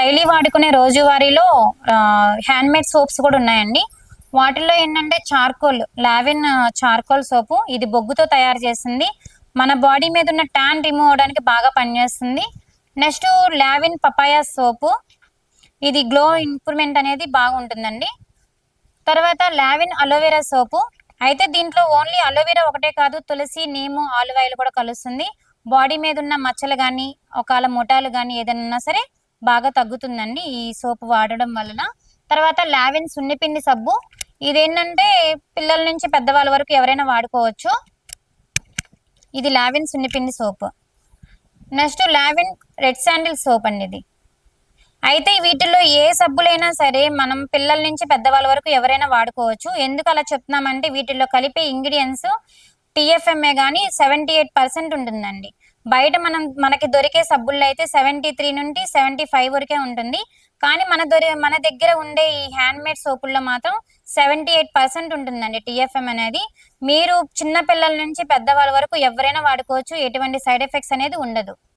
Daily వాడుకునే రోజువారీలో hand made soaps కూడా ఉన్నాయండి. వాటిల్లో ఏంటంటే చార్కోల్ లావిన్ చార్కోల్ సోపు ఇది బొగ్గుతో తయారు చేసింది. మన బాడీ మీద ఉన్న ట్యాన్ రిమూవ్ అవడానికి బాగా పనిచేస్తుంది. నెక్స్ట్ లావిన్ పపాయా సోపు ఇది గ్లో ఇంప్రూవ్మెంట్ అనేది బాగుంటుందండి. తర్వాత లావిన్ అలోవెరా సోపు అయితే దీంట్లో ఓన్లీ అలోవెరా ఒకటే కాదు తులసి నీము ఆలివ్ ఆయిల్ కూడా కలుస్తుంది. బాడీ మీద ఉన్న మచ్చలు కానీ ఒకవేళ ముఠాలు కానీ ఏదైనా ఉన్నా సరే బాగా తగ్గుతుందండి ఈ సోపు వాడడం వలన. తర్వాత లావెన్ సున్నిపిండి సబ్బు. ఇదేంటంటే పిల్లల నుంచి పెద్దవాళ్ళ వరకు ఎవరైనా వాడుకోవచ్చు. ఇది Laven సున్నిపిండి soap. Next Laven red sandal soap అండి ఇది. అయితే వీటిల్లో ఏ సబ్బులైనా సరే మనం పిల్లల నుంచి పెద్దవాళ్ళ వరకు ఎవరైనా వాడుకోవచ్చు. ఎందుకు అలా చెప్తున్నామంటే వీటిల్లో కలిపే ఇంగ్రీడియంట్స్ టిఎఫ్ఎంఏ కానీ సెవెంటీ ఎయిట్ పర్సెంట్ ఉంటుందండి. బయట మనం మనకి దొరికే సబ్బుల్లో అయితే సెవెంటీ త్రీ నుండి సెవెంటీ ఫైవ్ వరకే ఉంటుంది. కానీ మన దొరి మన దగ్గర ఉండే ఈ హ్యాండ్ మేడ్ సోపుల్లో మాత్రం సెవెంటీ ఎయిట్ పర్సెంట్ ఉంటుందండి టిఎఫ్ఎం అనేది. మీరు చిన్న పిల్లల నుంచి పెద్దవాళ్ళ వరకు ఎవరైనా వాడుకోవచ్చు. ఎటువంటి సైడ్ ఎఫెక్ట్స్ అనేది ఉండదు.